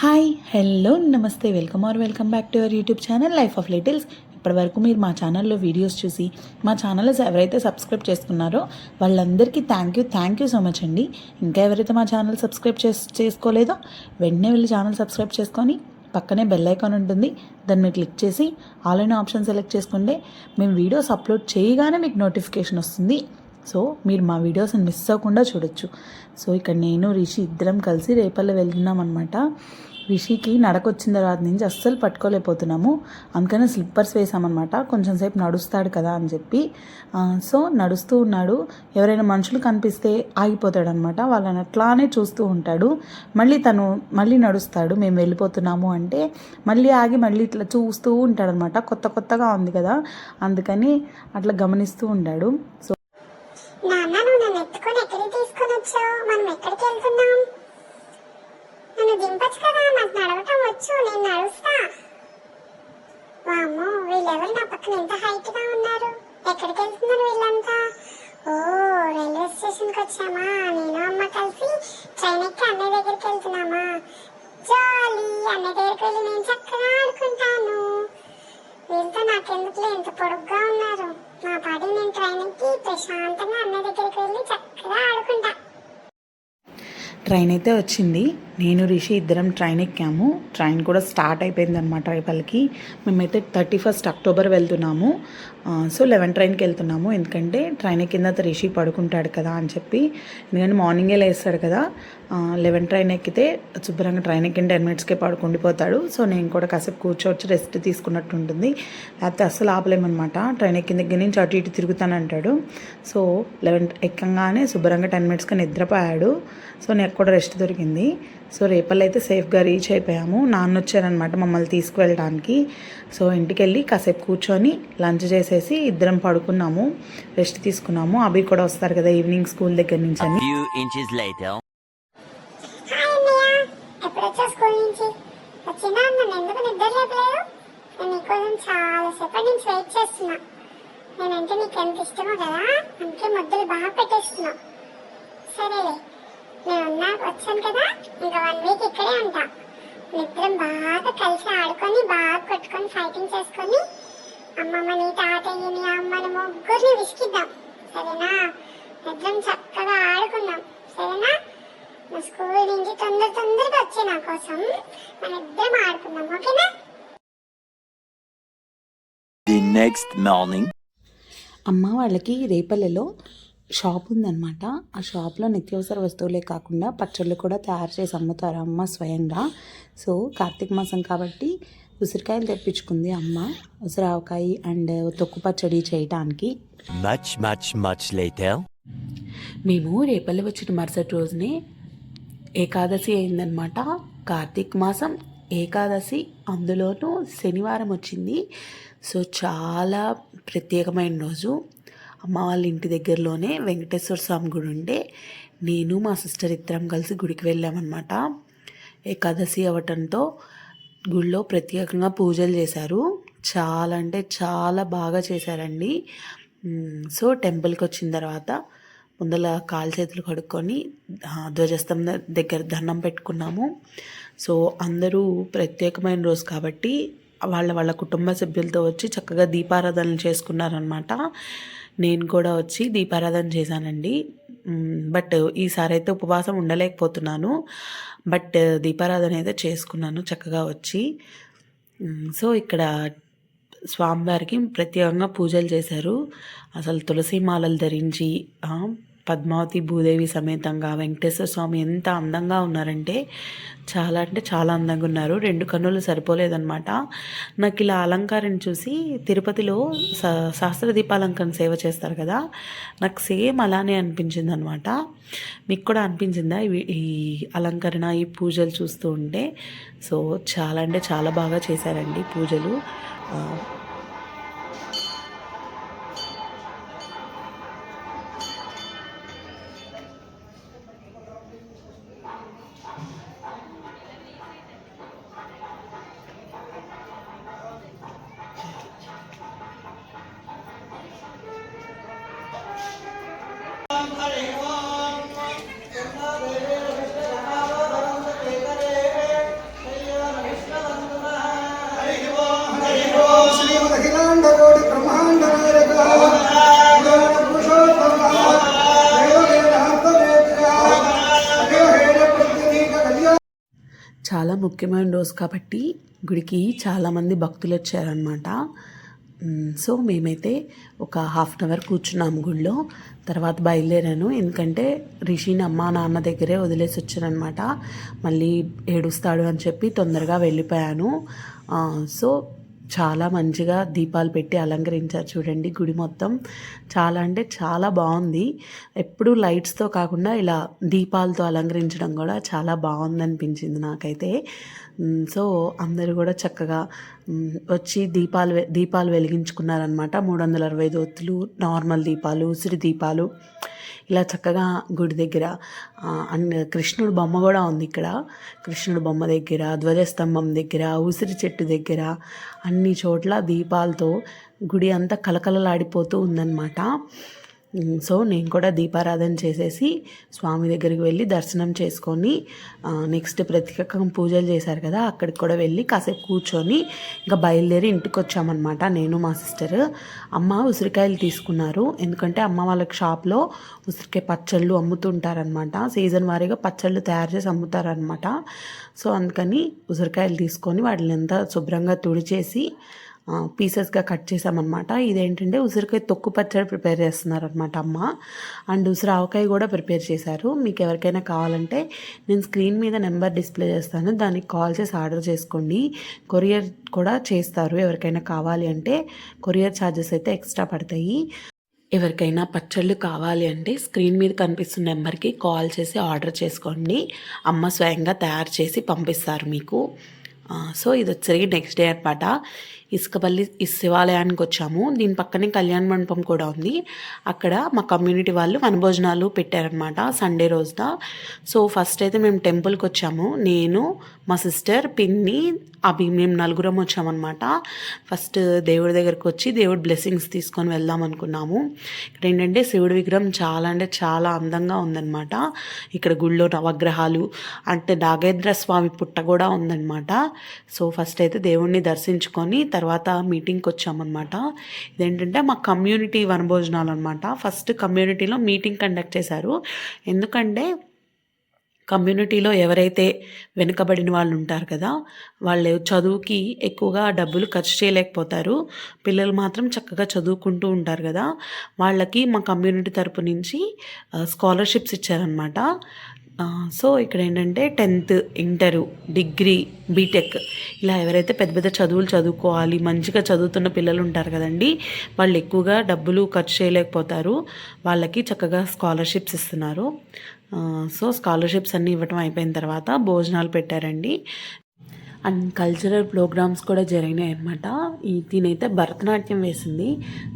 Hi hello నమస్తే welcome or welcome back to our YouTube channel life of littles ఇప్పటివరకు మీరు మా ఛానల్లో వీడియోస్ చూసి మా ఛానల్ ఎవరైతే సబ్స్క్రైబ్ చేసుకున్నారో వాళ్ళందరికీ thank you thank you so much అండి. ఇంకా ఎవరైతే మా ఛానల్ సబ్స్క్రైబ్ చేసుకోలేదో వెంటనే వెళ్ళి ఛానల్ సబ్స్క్రైబ్ చేసుకొని పక్కనే బెల్ ఐకాన్ ఉంటుంది. దాన్ని మీరు క్లిక్ చేసి ఆన్లైన్ ఆప్షన్ సెలెక్ట్ చేసుకుంటే మేము వీడియోస్ అప్లోడ్ చేయగానే మీకు నోటిఫికేషన్ వస్తుంది. సో మీరు మా వీడియోస్ని మిస్ అవ్వకుండా చూడొచ్చు. సో ఇక్కడ నేను రిషి ఇద్దరం కలిసి రేపల్లె వెళ్తున్నాం అనమాట రిషికి నడక వచ్చిన తర్వాత నుంచి అస్సలు పట్టుకోలేకపోతున్నాము. అందుకనే స్లిప్పర్స్ వేసామన్నమాట. కొంచెం సేపు నడుస్తాడు కదా అని చెప్పి. సో నడుస్తూ ఉన్నాడు. ఎవరైనా మనుషులు కనిపిస్తే ఆగిపోతాడు అనమాట వాళ్ళని అట్లానే చూస్తూ ఉంటాడు. మళ్ళీ తను మళ్ళీ నడుస్తాడు. మేము వెళ్ళిపోతున్నాము అంటే మళ్ళీ ఆగి మళ్ళీ ఇట్లా చూస్తూ ఉంటాడనమాట కొత్త కొత్తగా ఉంది కదా. అందుకని అట్లా గమనిస్తూ ఉంటాడు. సో నాన్న నన్ను ఎత్తుకొని ఎక్కడికి తీసుకొని వచ్చావు మనం ఎక్కడికి వెళ్తున్నాం? నన్ను దింపచ్చు కదా నాకు నడవటం వచ్చు నేను నడుస్తా. వామ్మో వీళ్ళెవరు నా పక్కన ఎంత హైట్గా ఉన్నారు? ఎక్కడికి వెళ్తున్నారు వీళ్ళంతా? ఓ రైల్వే స్టేషన్కి వచ్చామా? నేను అమ్మ కలిసి ట్రైన్ ఎక్కి అన్నయ్య దగ్గరికి వెళ్తున్నామా? జాలీ అన్నయ్య దగ్గరికి వెళ్ళి నేను చక్కగా ఆడుకుంటాను. వీళ్ళతో నాకెందుకులే ఎంత పొడుగ్గా ఉన్నారు? నా పాడి నేను ట్రైనింగ్కి ప్రశాంతంగా అన్న దగ్గరికి వెళ్ళి చక్కగా ఆడుకుంటా. ట్రైన్ అయితే వచ్చింది. నేను రిషి ఇద్దరం ట్రైన్ ఎక్కాము. ట్రైన్ కూడా స్టార్ట్ అయిపోయింది అనమాట రేపల్కి మేమైతే థర్టీ ఫస్ట్ అక్టోబర్ వెళ్తున్నాము. సో లెవెన్ ట్రైన్కి వెళ్తున్నాము. ఎందుకంటే ట్రైన్ ఎక్కిన తర్వాత రిషి పడుకుంటాడు కదా అని చెప్పి. ఎందుకంటే మార్నింగే లేస్తాడు కదా. లెవెన్ ట్రైన్ ఎక్కితే శుభ్రంగా ట్రైన్ ఎక్కిన టెన్ మినిట్స్కే పడుకుండిపోతాడు. సో నేను కూడా కాసేపు కూర్చోవచ్చు రెస్ట్ తీసుకున్నట్టు ఉంటుంది. లేకపోతే అస్సలు ఆపలేమన్నమాట. ట్రైన్ ఎక్కిన దగ్గర నుంచి అటు ఇటు తిరుగుతానంటాడు. సో లెవెన్ ఎక్కంగానే శుభ్రంగా టెన్ మినిట్స్కి నిద్రపోయాడు. సో నేను కూడా రెస్ట్ దొరికింది. సో రేపల్లో అయితే సేఫ్గా రీచ్ అయిపోయాము. నాన్న వచ్చారనమాట మమ్మల్ని తీసుకువెళ్ళడానికి. సో ఇంటికి వెళ్ళి కాసేపు కూర్చొని లంచ్ చేసేసి ఇద్దరం పడుకున్నాము. రెస్ట్ తీసుకున్నాము. అభి కూడా వస్తారు కదా ఈవినింగ్ స్కూల్ దగ్గర నుంచి అని. వచ్చినా నన్ను ఎందుకు నిద్ర లేపలేదు నేను నీకోసం వెయిట్ చేస్తున్నా. నేనంటే నీకు ఎంత ఇష్టమో కదా? అందుకే ముద్దులు బాగా పెట్టేస్తున్నా. సరేలే. నేను ఉన్నా వచ్చాను కదా. ఇంకా వన్ వీక్ ఇక్కడే ఉంటా. నిద్రం బాగా కలిసి ఆడుకొని బాగా కొట్టుకొని ఫైటింగ్ చేసుకొని అమ్మమ్మని తాతయ్యని అమ్మని ముగ్గురిని విసికిద్దాం సరేనా? నిద్రం చక్కగా ఆడుకుందాం సరేనా? నా స్కూల్ నుంచి తొందర తొందరగా వచ్చే నా కోసం మన ఇద్దరం ఆడుకుందాం ఓకేనా? The next morning. అమ్మ వాళ్ళకి రేపల్లెలో షాప్ ఉందన్నమాట ఆ షాప్లో నిత్యావసర వస్తువులే కాకుండా పచ్చళ్ళు కూడా తయారు చేసి అమ్ముతారు అమ్మ స్వయంగా. సో కార్తీక మాసం కాబట్టి ఉసిరికాయలు తెప్పించుకుంది అమ్మ. ఉసిరావకాయ అండ్ తొక్కు పచ్చడి చేయటానికి. మేము రేపల్లి వచ్చిన మరుసటి రోజునే ఏకాదశి అయిందనమాట. కార్తీక మాసం ఏకాదశి అందులోనూ శనివారం వచ్చింది. సో చాలా ప్రత్యేకమైన రోజు. అమ్మ వాళ్ళ ఇంటి దగ్గరలోనే వెంకటేశ్వర స్వామి గుడి ఉండే. నేను మా సిస్టర్ ఇద్దరం కలిసి గుడికి వెళ్ళామన్నమాట. ఏకాదశి అవ్వటంతో గుళ్ళో ప్రత్యేకంగా పూజలు చేశారు. చాలా అంటే చాలా బాగా చేశారండి. సో టెంపుల్కి వచ్చిన తర్వాత ముందల కాలు చేతులు కడుక్కొని ధ్వజస్తంభం దగ్గర దండం పెట్టుకున్నాము. సో అందరూ ప్రత్యేకమైన రోజు కాబట్టి వాళ్ళ వాళ్ళ కుటుంబ సభ్యులతో వచ్చి చక్కగా దీపారాధనలు చేసుకున్నారనమాట నేను కూడా వచ్చి దీపారాధన చేశానండి. బట్ ఈసారి అయితే ఉపవాసం ఉండలేకపోతున్నాను. బట్ దీపారాధన అయితే చేసుకున్నాను చక్కగా వచ్చి. సో ఇక్కడ స్వామివారికి ప్రత్యేకంగా పూజలు చేశారు. అసలు తులసి మాలలు ధరించి పద్మావతి భూదేవి సమేతంగా వెంకటేశ్వర స్వామి ఎంత అందంగా ఉన్నారంటే చాలా అంటే చాలా అందంగా ఉన్నారు. రెండు కన్నులు సరిపోలేదన్నమాట. నాకు ఇలా అలంకారం చూసి తిరుపతిలో స శాస్త్ర దీపాలంకరణ సేవ చేస్తారు కదా నాకు సేమ్ అలానే అనిపించింది అనమాట మీకు కూడా అనిపించిందా ఇవి ఈ అలంకరణ ఈ పూజలు చూస్తూ ఉంటే? సో చాలా అంటే చాలా బాగా చేశారండి పూజలు. బ్రహ్మాండ నాయక పురుషోత్తమ చాలా ముఖ్యమైన రోజు కాబట్టి గుడికి చాలామంది భక్తులు వచ్చారనమాట సో మేమైతే ఒక హాఫ్ అన్ అవర్ కూర్చున్నాము గుడిలో. తర్వాత బయలుదేరాను. ఎందుకంటే రిషిని అమ్మ నాన్న దగ్గరే వదిలేసి వచ్చానమాట మళ్ళీ ఏడుస్తాడు అని చెప్పి తొందరగా వెళ్ళిపోయాను. సో చాలా మంచిగా దీపాలు పెట్టి అలంకరించారు చూడండి గుడి మొత్తం. చాలా అంటే చాలా బాగుంది. ఎప్పుడు లైట్స్తో కాకుండా ఇలా దీపాలతో అలంకరించడం కూడా చాలా బాగుంది అనిపించింది నాకైతే సో అందరూ కూడా చక్కగా వచ్చి దీపాలు దీపాలు వెలిగించుకున్నారనమాట మూడు వందల అరవై ఐదు ఒత్తులు నార్మల్ దీపాలు ఉసిరి దీపాలు. ఇలా చక్కగా గుడి దగ్గర అండ్ కృష్ణుడు బొమ్మ కూడా ఉంది ఇక్కడ. కృష్ణుడు బొమ్మ దగ్గర ధ్వజస్తంభం దగ్గర ఉసిరి చెట్టు దగ్గర అన్ని చోట్ల దీపాలతో గుడి అంతా కలకలలాడిపోతూ ఉందన్నమాట. సో నేను కూడా దీపారాధన చేసేసి స్వామి దగ్గరికి వెళ్ళి దర్శనం చేసుకొని నెక్స్ట్ ప్రత్యేకంగా పూజలు చేశారు కదా అక్కడికి కూడా వెళ్ళి కాసేపు కూర్చొని ఇంకా బయలుదేరి ఇంటికి వచ్చామన్నమాట నేను మా సిస్టర్. అమ్మ ఉసిరికాయలు తీసుకున్నారు ఎందుకంటే అమ్మ వాళ్ళకి షాప్లో ఉసిరికాయ పచ్చళ్ళు అమ్ముతుంటారనమాట సీజన్ వారీగా పచ్చళ్ళు తయారు చేసి అమ్ముతారనమాట సో అందుకని ఉసిరికాయలు తీసుకొని వాటిని ఎంత శుభ్రంగా తుడిచేసి పీసెస్గా కట్ చేసామన్నమాట. ఇదేంటంటే ఉసిరికాయ తొక్కు పచ్చడి ప్రిపేర్ చేస్తున్నారనమాట అమ్మ. అండ్ ఉసిరి ఆవకాయ కూడా ప్రిపేర్ చేశారు. మీకు ఎవరికైనా కావాలంటే నేను స్క్రీన్ మీద నెంబర్ డిస్ప్లే చేస్తాను. దానికి కాల్ చేసి ఆర్డర్ చేసుకోండి. కొరియర్ కూడా చేస్తారు. ఎవరికైనా కావాలి అంటే కొరియర్ ఛార్జెస్ అయితే ఎక్స్ట్రా పడతాయి. ఎవరికైనా పచ్చళ్ళు కావాలి అంటే స్క్రీన్ మీద కనిపిస్తున్న నెంబర్కి కాల్ చేసి ఆర్డర్ చేసుకోండి. అమ్మ స్వయంగా తయారు చేసి పంపిస్తారు మీకు. సో ఇది వచ్చేసరికి నెక్స్ట్ డే అనమాట ఇసుకపల్లి శివాలయానికి వచ్చాము. దీని పక్కనే కళ్యాణ మండపం కూడా ఉంది. అక్కడ మా కమ్యూనిటీ వాళ్ళు వనభోజనాలు పెట్టారనమాట సండే రోజున. సో ఫస్ట్ అయితే మేము టెంపుల్కి వచ్చాము. నేను మా సిస్టర్ పిన్ని అవి మేము నలుగురం వచ్చామన్నమాట. ఫస్ట్ దేవుడి దగ్గరకు వచ్చి దేవుడి బ్లెస్సింగ్స్ తీసుకొని వెళ్దాం అనుకున్నాము. ఇక్కడ ఏంటంటే శివుడి విగ్రహం చాలా అంటే చాలా అందంగా ఉందన్నమాట. ఇక్కడ గుళ్ళో నవగ్రహాలు అంటే నాగేంద్ర స్వామి పుట్ట కూడా ఉందన్నమాట. సో ఫస్ట్ అయితే దేవుణ్ణి దర్శించుకొని తర్వాత మీటింగ్కి వచ్చామన్నమాట ఇదేంటంటే మా కమ్యూనిటీ వనభోజనాలు అనమాట ఫస్ట్ కమ్యూనిటీలో మీటింగ్ కండక్ట్ చేశారు. ఎందుకంటే కమ్యూనిటీలో ఎవరైతే వెనుకబడిన వాళ్ళు ఉంటారు కదా వాళ్ళు చదువుకి ఎక్కువగా డబ్బులు ఖర్చు చేయలేకపోతారు. పిల్లలు మాత్రం చక్కగా చదువుకుంటూ ఉంటారు కదా. వాళ్ళకి మా కమ్యూనిటీ తరపు నుంచి స్కాలర్షిప్స్ ఇచ్చారనమాట సో ఇక్కడ ఏంటంటే టెన్త్ ఇంటరు డిగ్రీ బీటెక్ ఇలా ఎవరైతే పెద్ద పెద్ద చదువులు చదువుకోవాలి మంచిగా చదువుతున్న పిల్లలు ఉంటారు కదండి వాళ్ళు ఎక్కువగా డబ్బులు ఖర్చు చేయలేకపోతారు. వాళ్ళకి చక్కగా స్కాలర్షిప్స్ ఇస్తున్నారు. సో స్కాలర్షిప్స్ అన్నీ ఇవ్వటం అయిపోయిన తర్వాత భోజనాలు పెట్టారండి. అండ్ కల్చరల్ ప్రోగ్రామ్స్ కూడా జరిగినాయి అనమాట ఈ తినైతే భరతనాట్యం వేసింది.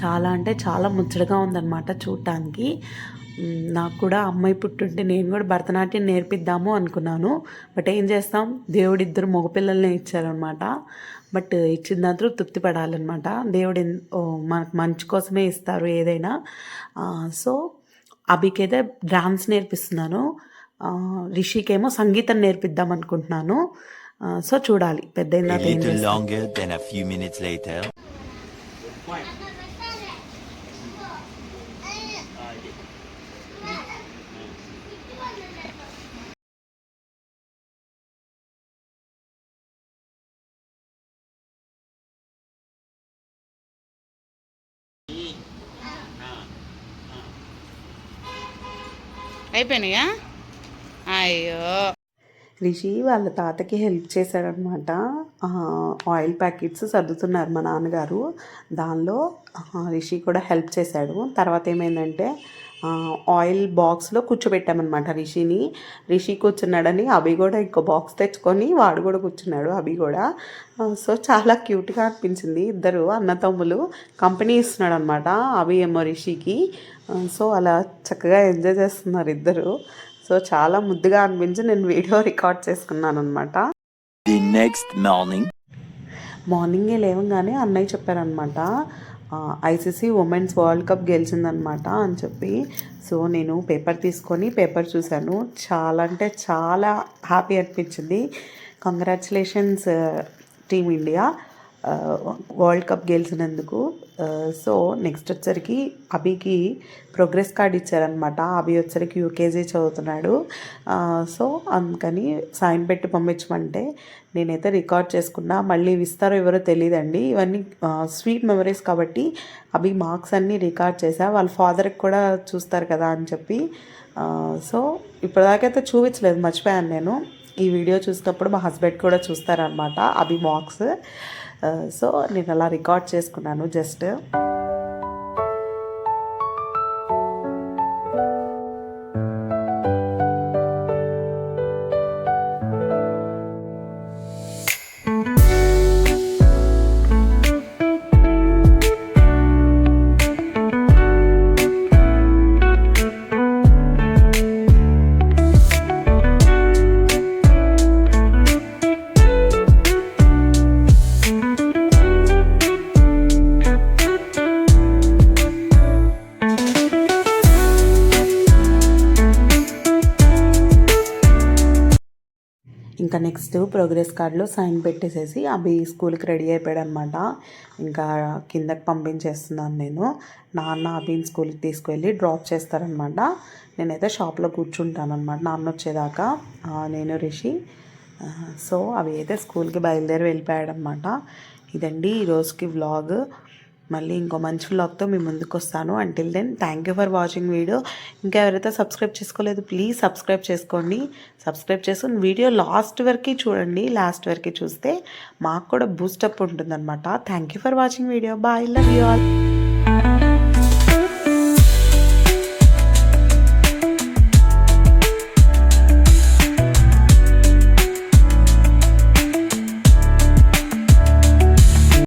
చాలా అంటే చాలా ముచ్చటగా ఉందన్నమాట చూడటానికి నాకు కూడా అమ్మాయి పుట్టుంటే నేను కూడా భరతనాట్యం నేర్పిద్దాము అనుకున్నాను. బట్ ఏం చేస్తాం? దేవుడు ఇద్దరు మగపిల్లల్ని ఇచ్చారనమాట. బట్ ఇచ్చిన దాంట్లో తృప్తి పడాలన్నమాట. దేవుడు మనకు మంచి కోసమే ఇస్తారు ఏదైనా. So అభికైతే dance నేర్పిస్తున్నాను. రిషికేమో సంగీతం నేర్పిద్దాం అనుకుంటున్నాను. సో చూడాలి. పెద్ద అయిపోయినాయా? అయ్యో. రిషి వాళ్ళ తాతకి హెల్ప్ చేశాడనమాట ఆయిల్ ప్యాకెట్స్ సర్దుతున్నారు మా నాన్నగారు. దానిలో రిషి కూడా హెల్ప్ చేశాడు. తర్వాత ఏమైందంటే ఆయిల్ బాక్స్లో కూర్చోబెట్టామన్నమాట రిషిని. రిషి కూర్చున్నాడని అభి కూడా ఇంకో బాక్స్ తెచ్చుకొని వాడు కూడా కూర్చున్నాడు అభి కూడా. సో చాలా క్యూట్గా అనిపించింది ఇద్దరు అన్నతమ్ములు. కంపెనీ ఇస్తున్నాడు అనమాట అభి ఏమో రిషికి. సో అలా చక్కగా ఎంజాయ్ చేస్తున్నారు ఇద్దరు. సో చాలా ముద్దుగా అనిపించి నేను వీడియో రికార్డ్ చేసుకున్నాను అనమాట next morning. మార్నింగే లేవగానే అన్నయ్య చెప్పారనమాట ఐసీసీ ఉమెన్స్ వరల్డ్ కప్ గెలిచిందనమాట అని చెప్పి. సో నేను పేపర్ తీసుకొని పేపర్ చూశాను. చాలా అంటే చాలా హ్యాపీ అనిపించింది. Congratulations team India world cup గెలిచినందుకు so next వచ్చరికి అభికి ప్రోగ్రెస్ కార్డ్ ఇచ్చారనమాట అభి వచ్చరికి యూకేజీ చదువుతున్నాడు. సో అందుకని సైన్ పెట్టి పంపించమంటే నేనైతే రికార్డ్ చేసుకున్నా. మళ్ళీ ఇవి ఇస్తారో ఎవరో తెలియదండి ఇవన్నీ స్వీట్ మెమరీస్ కాబట్టి అభి మార్క్స్ అన్నీ రికార్డ్ చేశా. వాళ్ళ ఫాదర్కి కూడా చూస్తారు కదా అని చెప్పి ఆ, సో ఇప్పటిదాకైతే చూపించలేదు. మర్చిపోయాను నేను. ఈ వీడియో చూసినప్పుడు మా హస్బెండ్ కూడా చూస్తారనమాట అభి మార్క్స్ సో నేను అలా రికార్డ్ చేసుకున్నాను జస్ట్. నెక్స్ట్ ప్రోగ్రెస్ కార్డులో సైన్ పెట్టేసేసి అవి స్కూల్కి రెడీ అయిపోయాడు అనమాట ఇంకా కిందకి పంపించేస్తున్నాను నేను. నాన్న అభిని స్కూల్కి తీసుకువెళ్ళి డ్రాప్ చేస్తారనమాట. నేనైతే షాప్లో కూర్చుంటానమాట నాన్న వచ్చేదాకా నేను రిషి సో అవి అయితే స్కూల్కి బయలుదేరి వెళ్ళిపోయాడు అనమాట ఇదండి ఈరోజుకి వ్లాగ్. మళ్ళీ ఇంకో మంచి వ్లాగ్తో మీ ముందుకు వస్తాను until then thank you for watching video ఇంకా ఎవరైతే సబ్స్క్రైబ్ చేసుకోలేదు ప్లీజ్ సబ్స్క్రైబ్ చేసుకోండి. సబ్స్క్రైబ్ చేసుకుని వీడియో లాస్ట్ వరకు చూడండి. లాస్ట్ వరకు చూస్తే మాకు కూడా బూస్టప్ ఉంటుందన్నమాట. Thank you for watching video bye love you all